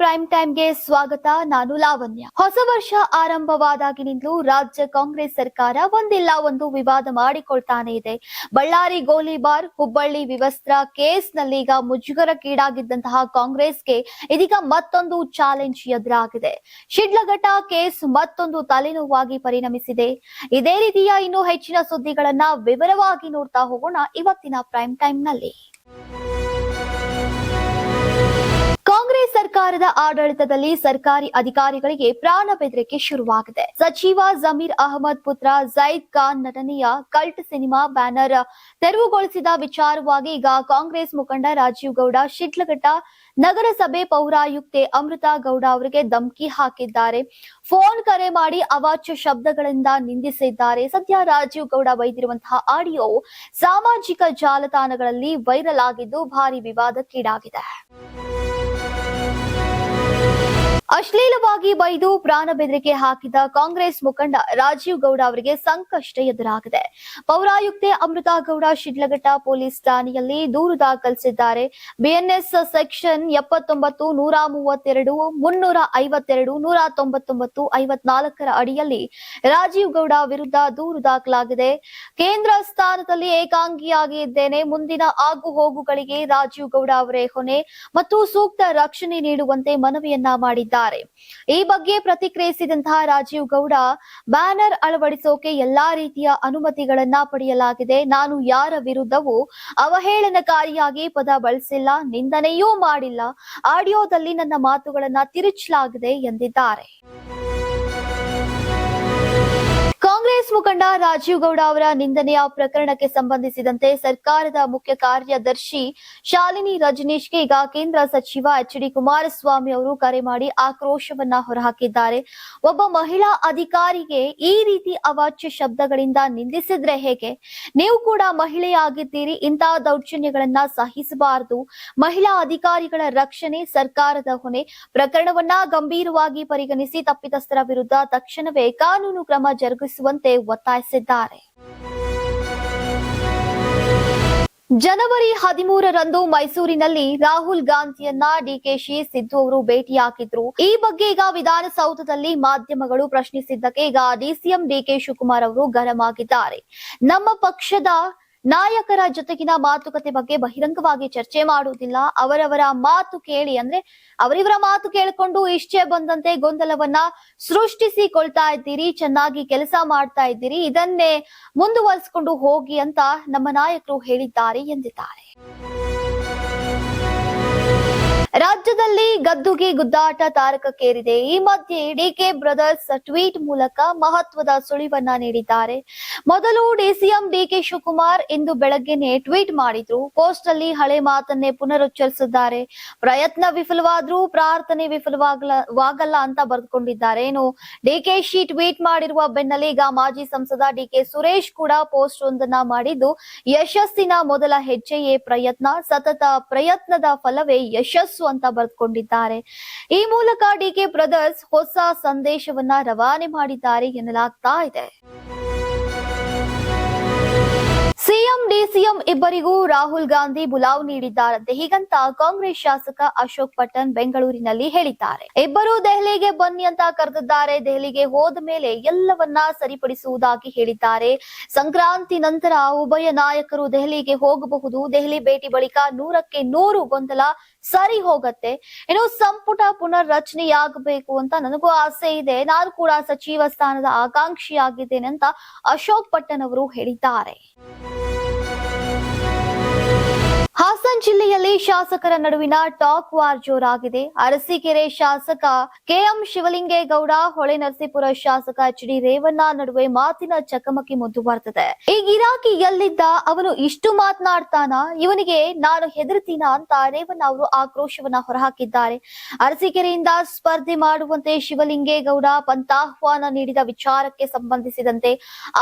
Prime ಟೈಮ್ಗೆ ಸ್ವಾಗತ, ನಾನು ಲಾವಣ್ಯ. ಹೊಸ ವರ್ಷ ಆರಂಭವಾದಾಗಿನಿಂದಲೂ ರಾಜ್ಯ ಕಾಂಗ್ರೆಸ್ ಸರ್ಕಾರ ಒಂದಿಲ್ಲ, ಒಂದು ವಿವಾದ ಮಾಡಿಕೊಳ್ತಾನೆ ಇದೆ. ಬಳ್ಳಾರಿ ಗೋಲಿಬಾರ್ ಹುಬ್ಬಳ್ಳಿ ವಿವಸ್ತ್ರ ಕೇಸ್ನಲ್ಲಿ ಈಗ ಮುಜುಗರಕ್ಕೀಡಾಗಿದ್ದಂತಹ ಕಾಂಗ್ರೆಸ್ಗೆ ಇದೀಗ ಮತ್ತೊಂದು ಚಾಲೆಂಜ್ ಎದುರಾಗಿದೆ. ಶಿಡ್ಲಘಟ್ಟ ಕೇಸ್ ಮತ್ತೊಂದು ತಲೆನೋವಾಗಿ ಪರಿಣಮಿಸಿದೆ. ಇದೇ ರೀತಿಯ ಇನ್ನೂ ಹೆಚ್ಚಿನ ಸುದ್ದಿಗಳನ್ನ ವಿವರವಾಗಿ ನೋಡ್ತಾ ಹೋಗೋಣ ಇವತ್ತಿನ ಪ್ರೈಮ್ ಟೈಮ್ ಕಾಂಗ್ರೆಸ್ ಸರ್ಕಾರದ ಆಡಳಿತದಲ್ಲಿ ಸರ್ಕಾರಿ ಅಧಿಕಾರಿಗಳಿಗೆ ಪ್ರಾಣ ಬೆದರಿಕೆ ಶುರುವಾಗಿದೆ. ಸಚಿವ ಜಮೀರ್ ಅಹಮದ್ ಪುತ್ರ ಜೈದ್ ಖಾನ್ ನಟನೆಯ ಕಲ್ಟ್ ಸಿನಿಮಾ ಬ್ಯಾನರ್ ತೆರವುಗೊಳಿಸಿದ ವಿಚಾರವಾಗಿ ಈಗ ಕಾಂಗ್ರೆಸ್ ಮುಖಂಡ ರಾಜೀವ್ ಗೌಡ, ಶಿಡ್ಲಘಟ್ಟ ನಗರಸಭೆ ಪೌರಾಯುಕ್ತೆ ಅಮೃತ ಗೌಡ ಅವರಿಗೆ ಧಮಕಿ ಹಾಕಿದ್ದಾರೆ. ಫೋನ್ ಕರೆ ಮಾಡಿ ಅವಾಚ್ಯ ಶಬ್ದಗಳಿಂದ ನಿಂದಿಸಿದ್ದಾರೆ. ಸದ್ಯ ರಾಜೀವ್ ಗೌಡ ಬೈದಿರುವಂತಹ ಆಡಿಯೋ ಸಾಮಾಜಿಕ ಜಾಲತಾಣಗಳಲ್ಲಿ ವೈರಲ್ ಆಗಿದ್ದು ಭಾರಿ ವಿವಾದಕ್ಕೀಡಾಗಿದೆ. ಅಶ್ಲೀಲವಾಗಿ ಬೈದು ಪ್ರಾಣ ಬೆದರಿಕೆ ಹಾಕಿದ ಕಾಂಗ್ರೆಸ್ ಮುಖಂಡ ರಾಜೀವ್ ಗೌಡ ಅವರಿಗೆ ಸಂಕಷ್ಟ ಎದುರಾಗಿದೆ. ಪೌರಾಯುಕ್ತೆ ಅಮೃತ ಗೌಡ ಶಿಡ್ಲಘಟ್ಟ ಪೊಲೀಸ್ ಠಾಣೆಯಲ್ಲಿ ದೂರು ದಾಖಲಿಸಿದ್ದಾರೆ. ಬಿಎನ್ಎಸ್ ಸೆಕ್ಷನ್ ಎಪ್ಪತ್ತೊಂಬತ್ತು, ನೂರ ಮೂವತ್ತೆರಡು, ಮುನ್ನೂರ ಐವತ್ತೆರಡು, ನೂರ ತೊಂಬತ್ತೊಂಬತ್ತು, ಐವತ್ನಾಲ್ಕರ ಅಡಿಯಲ್ಲಿ ರಾಜೀವ್ ಗೌಡ ವಿರುದ್ಧ ದೂರು ದಾಖಲಾಗಿದೆ. ಕೇಂದ್ರ ಸ್ಥಾನದಲ್ಲಿ ಏಕಾಂಗಿಯಾಗಿ ಇದ್ದೇನೆ ಮುಂದಿನ ಆಗು ಹೋಗುಗಳಿಗೆ ರಾಜೀವ್ ಗೌಡ ಅವರೇ ಹೊಣೆ ಮತ್ತು ಸೂಕ್ತ ರಕ್ಷಣೆ ನೀಡುವಂತೆ ಮನವಿಯನ್ನ ಮಾಡಿದ್ದಾರೆ. ಈ ಬಗ್ಗೆ ಪ್ರತಿಕ್ರಿಯಿಸಿದಂತಹ ರಾಜೀವ್ ಗೌಡ, ಬ್ಯಾನರ್ ಅಳವಡಿಸೋಕೆ ಎಲ್ಲಾ ರೀತಿಯ ಅನುಮತಿಗಳನ್ನ ಪಡೆಯಲಾಗಿದೆ. ನಾನು ಯಾರ ವಿರುದ್ಧವೂ ಅವಹೇಳನಕಾರಿಯಾಗಿ ಪದ ಬಳಸಿಲ್ಲ, ನಿಂದನೆಯೂ ಮಾಡಿಲ್ಲ. ಆಡಿಯೋದಲ್ಲಿ ನನ್ನ ಮಾತುಗಳನ್ನ ತಿರುಚಲಾಗಿದೆ ಎಂದಿದ್ದಾರೆ. ಕಾಂಗ್ರೆಸ್ ಮುಖಂಡ ರಾಜೀವ್ ಗೌಡ ಅವರ ನಿಂದನೆಯ ಪ್ರಕರಣಕ್ಕೆ ಸಂಬಂಧಿಸಿದಂತೆ ಸರ್ಕಾರದ ಮುಖ್ಯ ಕಾರ್ಯದರ್ಶಿ ಶಾಲಿನಿ ರಜನೀಶ್ಗೆ ಈಗ ಕೇಂದ್ರ ಸಚಿವ ಎಚ್ ಡಿ ಕುಮಾರಸ್ವಾಮಿ ಅವರು ಕರೆ ಮಾಡಿ ಆಕ್ರೋಶವನ್ನ ಹೊರಹಾಕಿದ್ದಾರೆ. ಒಬ್ಬ ಮಹಿಳಾ ಅಧಿಕಾರಿಗೆ ಈ ರೀತಿ ಅವಾಚ್ಯ ಶಬ್ದಗಳಿಂದ ನಿಂದಿಸಿದ್ರೆ ಹೇಗೆ? ನೀವು ಕೂಡ ಮಹಿಳೆಯಾಗಿದ್ದೀರಿ ಇಂತಹ ದೌರ್ಜನ್ಯಗಳನ್ನ ಸಹಿಸಬಾರದು. ಮಹಿಳಾ ಅಧಿಕಾರಿಗಳ ರಕ್ಷಣೆ ಸರ್ಕಾರದ ಹೊಣೆ. ಪ್ರಕರಣವನ್ನ ಗಂಭೀರವಾಗಿ ಪರಿಗಣಿಸಿ ತಪ್ಪಿತಸ್ಥರ ವಿರುದ್ಧ ತಕ್ಷಣವೇ ಕಾನೂನು ಕ್ರಮ ಜರುಗಿಸುವಂತೆ ಒತ್ತಾಯಿಸಿದ್ದಾರೆ. ಜನವರಿ ಹದಿಮೂರರಂದು ಮೈಸೂರಿನಲ್ಲಿ ರಾಹುಲ್ ಗಾಂಧಿಯನ್ನ ಡಿಕೆಶಿ ಸಿದ್ದು ಅವರು ಭೇಟಿಯಾಗಿದ್ರು ಈ ಬಗ್ಗೆ ಈಗ ವಿಧಾನಸೌಧದಲ್ಲಿ ಮಾಧ್ಯಮಗಳು ಪ್ರಶ್ನಿಸಿದ್ದಕ್ಕೆ ಈಗ ಡಿಸಿಎಂ ಡಿಕೆ ಶಿವಕುಮಾರ್ ಅವರು ಗರಂ ಆಗಿದ್ದಾರೆ ನಮ್ಮ ಪಕ್ಷದ ನಾಯಕರ ಜೊತೆಗಿನ ಮಾತುಕತೆ ಬಗ್ಗೆ ಬಹಿರಂಗವಾಗಿ ಚರ್ಚೆ ಮಾಡುವುದಿಲ್ಲ. ಅವರವರ ಮಾತು ಕೇಳಿ ಅಂದ್ರೆ ಅವರಿವರ ಮಾತು ಕೇಳಿಕೊಂಡು ಇಷ್ಟೇ ಬಂದಂತೆ ಗೊಂದಲವನ್ನ ಸೃಷ್ಟಿಸಿಕೊಳ್ತಾ ಇದ್ದೀರಿ, ಚೆನ್ನಾಗಿ ಕೆಲಸ ಮಾಡ್ತಾ ಇದ್ದೀರಿ, ಇದನ್ನೇ ಮುಂದುವರಿಸಿಕೊಂಡು ಹೋಗಿ ಅಂತ ನಮ್ಮ ನಾಯಕರು ಹೇಳಿದ್ದಾರೆ ಎಂದಿದ್ದಾರೆ. ರಾಜ್ಯದಲ್ಲಿ ಗದ್ದುಗೆ ಗುದ್ದಾಟ ತಾರಕಕ್ಕೇರಿದೆ. ಈ ಮಧ್ಯೆ ಡಿಕೆ ಬ್ರದರ್ಸ್ ಟ್ವೀಟ್ ಮೂಲಕ ಮಹತ್ವದ ಸುಳಿವನ್ನ ನೀಡಿದ್ದಾರೆ. ಮೊದಲು ಡಿಸಿಎಂ ಡಿಕೆ ಶಿವಕುಮಾರ್ ಇಂದು ಬೆಳಗ್ಗೆನೆ ಟ್ವೀಟ್ ಮಾಡಿದ್ರು. ಪೋಸ್ಟ್ ಅಲ್ಲಿ ಹಳೆ ಮಾತನ್ನೇ ಪುನರುಚ್ಚರಿಸಿದ್ದಾರೆ. ಪ್ರಯತ್ನ ವಿಫಲವಾದ್ರೂ ಪ್ರಾರ್ಥನೆ ವಿಫಲವಾಗಲ್ಲ ಅಂತ ಬರೆದುಕೊಂಡಿದ್ದಾರೆ. ಏನು ಡಿಕೆಶಿ ಟ್ವೀಟ್ ಮಾಡಿರುವ ಬೆನ್ನಲ್ಲೇ ಈಗ ಮಾಜಿ ಸಂಸದ ಡಿಕೆ ಸುರೇಶ್ ಕೂಡ ಪೋಸ್ಟ್ ಒಂದನ್ನ ಮಾಡಿದ್ದು, ಯಶಸ್ಸಿನ ಮೊದಲ ಹೆಜ್ಜೆಯೇ ಪ್ರಯತ್ನ. ಸತತ ಪ್ರಯತ್ನದ ಫಲವೇ ಯಶಸ್ಸು. ಅಂತ ಬರೆದುಕೊಂಡಿದ್ದಾರೆ. ಈ ಮೂಲಕ ಡಿಕೆ ಬ್ರದರ್ಸ್ ಹೊಸ ಸಂದೇಶವನ್ನ ರವಾನೆ ಮಾಡಿದ್ದಾರೆ ಎನ್ನಲಾಗ್ತಾ ಇದೆ. ಸಿಎಂ, ಡಿಸಿಎಂ ಇಬ್ಬರಿಗೂ ರಾಹುಲ್ ಗಾಂಧಿ ಬುಲಾವ್ ನೀಡಿದ್ದಾರಂತೆ. ಹೀಗಂತ ಕಾಂಗ್ರೆಸ್ ಶಾಸಕ ಅಶೋಕ್ ಪಟನ್ ಬೆಂಗಳೂರಿನಲ್ಲಿ ಹೇಳಿದ್ದಾರೆ. ಇಬ್ಬರು ದೆಹಲಿಗೆ ಬನ್ನಿ ಅಂತ ಕರೆದಿದ್ದಾರೆ. ದೆಹಲಿಗೆ ಹೋದ ಮೇಲೆ ಎಲ್ಲವನ್ನ ಸರಿಪಡಿಸುವುದಾಗಿ ಹೇಳಿದ್ದಾರೆ. ಸಂಕ್ರಾಂತಿ ನಂತರ ಉಭಯ ನಾಯಕರು ದೆಹಲಿಗೆ ಹೋಗಬಹುದು. ದೆಹಲಿ ಭೇಟಿ ಬಳಿಕ ನೂರಕ್ಕೆ ನೂರು ಗೊಂದಲ ಸರಿ ಹೋಗತ್ತೆ. ಇನ್ನು ಸಂಪುಟ ಪುನರ್ ರಚನೆಯಾಗಬೇಕು ಅಂತ ನನಗೂ ಆಸೆ ಇದೆ. ನಾನು ಕೂಡ ಸಚಿವ ಸ್ಥಾನದ ಆಕಾಂಕ್ಷಿಯಾಗಿದ್ದೇನೆ ಅಂತ ಅಶೋಕ್ ಪಟ್ಟಣ್ ಅವರು ಹೇಳಿದ್ದಾರೆ. ಜಿಲ್ಲೆಯಲ್ಲಿ ಶಾಸಕರ ನಡುವಿನ ಟಾಕ್ ವಾರ್ ಜೋರಾಗಿದೆ. ಅರಸೀಕೆರೆ ಶಾಸಕ ಕೆಎಂ ಶಿವಲಿಂಗೇಗೌಡ, ಹೊಳೆ ನರಸೀಪುರ ಶಾಸಕ ಎಚ್ ಡಿ ರೇವಣ್ಣ ನಡುವೆ ಮಾತಿನ ಚಕಮಕಿ ಮುಂದುವರೆದಿದೆ. ಈ ಗಿರಾಕಿ ಎಲ್ಲಿದ್ದ? ಅವನು ಇಷ್ಟು ಮಾತನಾಡ್ತಾನ? ಇವನಿಗೆ ನಾನು ಹೆದರ್ತೀನ ಅಂತ ರೇವಣ್ಣ ಅವರು ಆಕ್ರೋಶವನ್ನ ಹೊರಹಾಕಿದ್ದಾರೆ. ಅರಸೀಕೆರೆಯಿಂದ ಸ್ಪರ್ಧೆ ಮಾಡುವಂತೆ ಶಿವಲಿಂಗೇಗೌಡ ಪಂಥಾಹ್ವಾನ ನೀಡಿದ ವಿಚಾರಕ್ಕೆ ಸಂಬಂಧಿಸಿದಂತೆ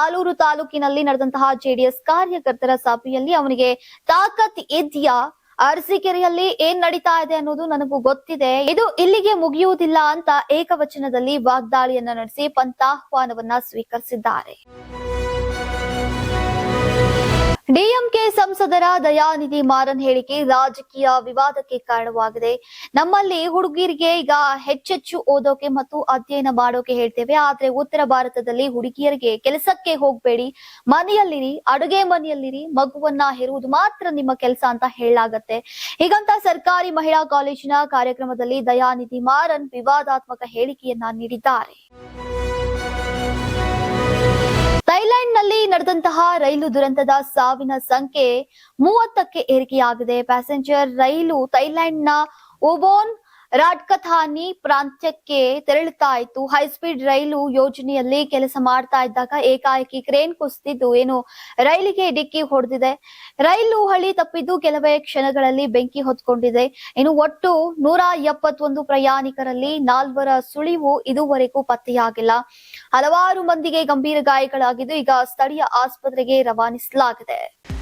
ಆಲೂರು ತಾಲೂಕಿನಲ್ಲಿ ನಡೆದಂತಹ ಜೆಡಿಎಸ್ ಕಾರ್ಯಕರ್ತರ ಸಭೆಯಲ್ಲಿ ಅವನಿಗೆ ತಾಕತ್ ಇದ್ಯಾ? ಅರಸೀಕೆರೆಯಲ್ಲಿ ಏನ್ ನಡೀತಾ ಇದೆ ಅನ್ನೋದು ನನಗೂ ಗೊತ್ತಿದೆ. ಇದು ಇಲ್ಲಿಗೆ ಮುಗಿಯುವುದಿಲ್ಲ ಅಂತ ಏಕವಚನದಲ್ಲಿ ವಾಗ್ದಾಳಿಯನ್ನ ನಡೆಸಿ ಪಂಥಾಹ್ವಾನವನ್ನ ಸ್ವೀಕರಿಸಿದ್ದಾರೆ. ಡಿಎಂಕೆ ಸಂಸದರ ದಯಾನಿಧಿ ಮಾರನ್ ಹೇಳಿಕೆ ರಾಜಕೀಯ ವಿವಾದಕ್ಕೆ ಕಾರಣವಾಗಿದೆ. ನಮ್ಮಲ್ಲಿ ಹುಡುಗಿರಿಗೆ ಈಗ ಹೆಚ್ಚೆಚ್ಚು ಓದೋಕೆ ಮತ್ತು ಅಧ್ಯಯನ ಮಾಡೋಕೆ ಹೇಳ್ತೇವೆ. ಆದ್ರೆ ಉತ್ತರ ಭಾರತದಲ್ಲಿ ಹುಡುಗಿಯರಿಗೆ ಕೆಲಸಕ್ಕೆ ಹೋಗ್ಬೇಡಿ. ಮನೆಯಲ್ಲಿರಿ, ಅಡುಗೆ ಮನೆಯಲ್ಲಿರಿ, ಮಗುವನ್ನ ಹೆರುವುದು ಮಾತ್ರ ನಿಮ್ಮ ಕೆಲಸ ಅಂತ ಹೇಳಲಾಗತ್ತೆ. ಹೀಗಂತ ಸರ್ಕಾರಿ ಮಹಿಳಾ ಕಾಲೇಜಿನ ಕಾರ್ಯಕ್ರಮದಲ್ಲಿ ದಯಾನಿಧಿ ಮಾರನ್ ವಿವಾದಾತ್ಮಕ ಹೇಳಿಕೆಯನ್ನ ನೀಡಿದ್ದಾರೆ. ರೈಲು ದುರಂತದ ಸಾವಿನ ಸಂಖ್ಯೆ ಮೂವತ್ತಕ್ಕೆ ಏರಿಕೆಯಾಗಿದೆ. ಪ್ಯಾಸೆಂಜರ್ ರೈಲು ಥೈಲ್ಯಾಂಡ್ನ ಒಬೋನ್ ರಾಡ್ಕಥಾನಿ ಪ್ರಾಂತ್ಯಕ್ಕೆ ತೆರಳುತ್ತಾ ಇತ್ತು ಹೈಸ್ಪೀಡ್ ರೈಲು ಯೋಜನೆಯಲ್ಲಿ ಕೆಲಸ ಮಾಡ್ತಾ ಇದ್ದಾಗ ಏಕಾಏಕಿ ಕ್ರೇನ್ ಕುಸಿದಿದ್ದು ಏನು ರೈಲಿಗೆ ಡಿಕ್ಕಿ ಹೊಡೆದಿದೆ. ರೈಲು ಹಳಿ ತಪ್ಪಿದ್ದು ಕೆಲವೇ ಕ್ಷಣಗಳಲ್ಲಿ ಬೆಂಕಿ ಹೊತ್ಕೊಂಡಿದೆ. ಇನ್ನು ಒಟ್ಟು ನೂರ ಎಪ್ಪತ್ತೊಂದು ಪ್ರಯಾಣಿಕರಲ್ಲಿ ನಾಲ್ವರ ಸುಳಿವು ಇದುವರೆಗೂ ಪತ್ತೆಯಾಗಿಲ್ಲ. ಹಲವಾರು ಮಂದಿಗೆ ಗಂಭೀರ ಗಾಯಗಳಾಗಿದ್ದು ಈಗ ಸ್ಥಳೀಯ ಆಸ್ಪತ್ರೆಗೆ ರವಾನಿಸಲಾಗಿದೆ.